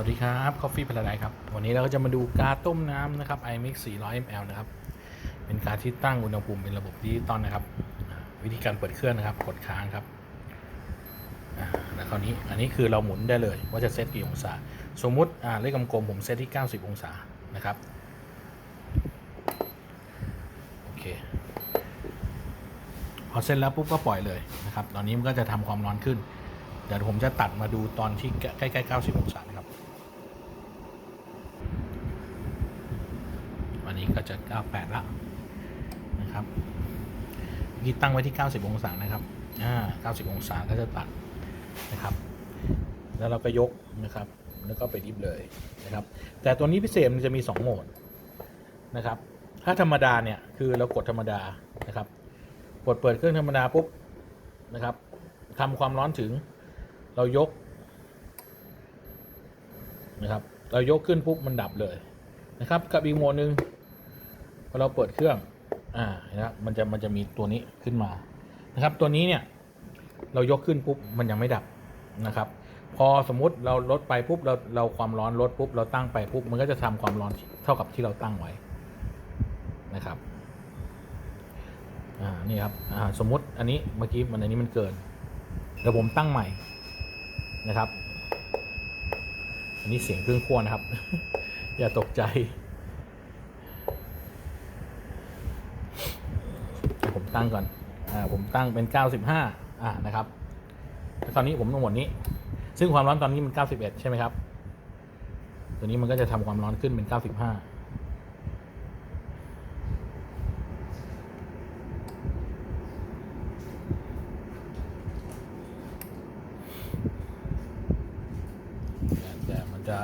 วัสดีครับ Coffee Paradise ครับ วันนี้เราก็จะมาดูกาต้มน้ำนะครับ iMix 400 ml นะครับ เป็นการที่ตั้งอุณหภูมิเป็นระบบดิจิตอลนะครับ วิธีการเปิดเครื่องนะครับ กดค้างครับแล้วคราวนี้ อันนี้คือเราหมุนได้เลย ว่าจะเซตกี่องศา สมมุติอ่าเลขกลมๆผมเซตที่ 90 องศานะครับ โอเค พอเสร็จแล้วปุ๊บก็ปล่อยเลยนะครับ ตอนนี้มันก็จะทำความร้อนขึ้น เดี๋ยวผมจะตัดมาดูตอนที่ใกล้ๆ90องศานะครับวันนี้ก็จะ 98ละนะครับเมื่ตั้งไว้ที่ 90 องศานะครับอ่า90 องศาก็จะตัดนะครับ แล้วเราก็ยกนะครับ แล้วก็ไปดิฟเลยนะครับ แต่ตัวนี้พิเศษมันจะมี 2 โหมดนะครับ ถ้าธรรมดาเนี่ยคือเรากดธรรมดานะครับ กดเปิดเครื่องธรรมดาปุ๊บนะครับทำความร้อนถึง เรายกนะครับ เรายกขึ้นปุ๊บมันดับเลยนะครับ กับอีกโหมดหนึ่งพอเราเปิดเครื่องอ่านะครับมันจะมันจะมีตัวนี้ขึ้นมานะครับ ตัวนี้เนี่ย เรายกขึ้นปุ๊บมันยังไม่ดับนะครับ พอสมมุติเราลดไปปุ๊บเราเราความร้อนลดปุ๊บเราตั้งไปปุ๊บมันก็จะทำความร้อนเท่ากับที่เราตั้งไว้นะครับอ่านี่ครับอ่าสมมติอันนี้เมื่อกี้มันอันนี้มันเกินเดี๋ยวผมตั้งใหม่ นะครับ อันนี้เสียงเครื่องคั่วนะครับ อย่าตกใจ ผมตั้งก่อน อ่า ผมตั้งเป็น 95 อ่า นะครับตอนนี้ผมต้องหมดนี้ ซึ่งความร้อนตอนนี้มัน 91 ใช่ไหมครับ ตัวนี้มันก็จะทำความร้อนขึ้นเป็น 95 แต่มันจะ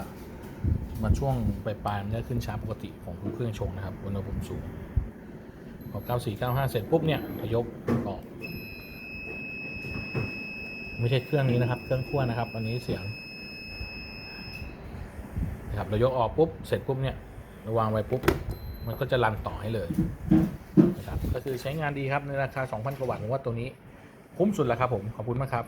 มาช่วงปลายๆมันจะขึ้นช้าปกติของทุกเครื่องชงนะครับอุณหภูมิสูงพอ94 95 เสร็จปุ๊บเนี่ยก็ยกออกไม่ใช่เครื่องนี้นะครับ เครื่องคั่วนะครับ อันนี้เสียงนะครับเรายกออกปุ๊บเสร็จปุ๊บเนี่ยเราวางไว้ปุ๊บ มันก็จะรันต่อให้เลยนะครับก็คือใช้งานดีครับในราคา 2,000 กว่าบาทผมว่าตัวนี้คุ้มสุดแล้วครับผมขอบคุณมากครับ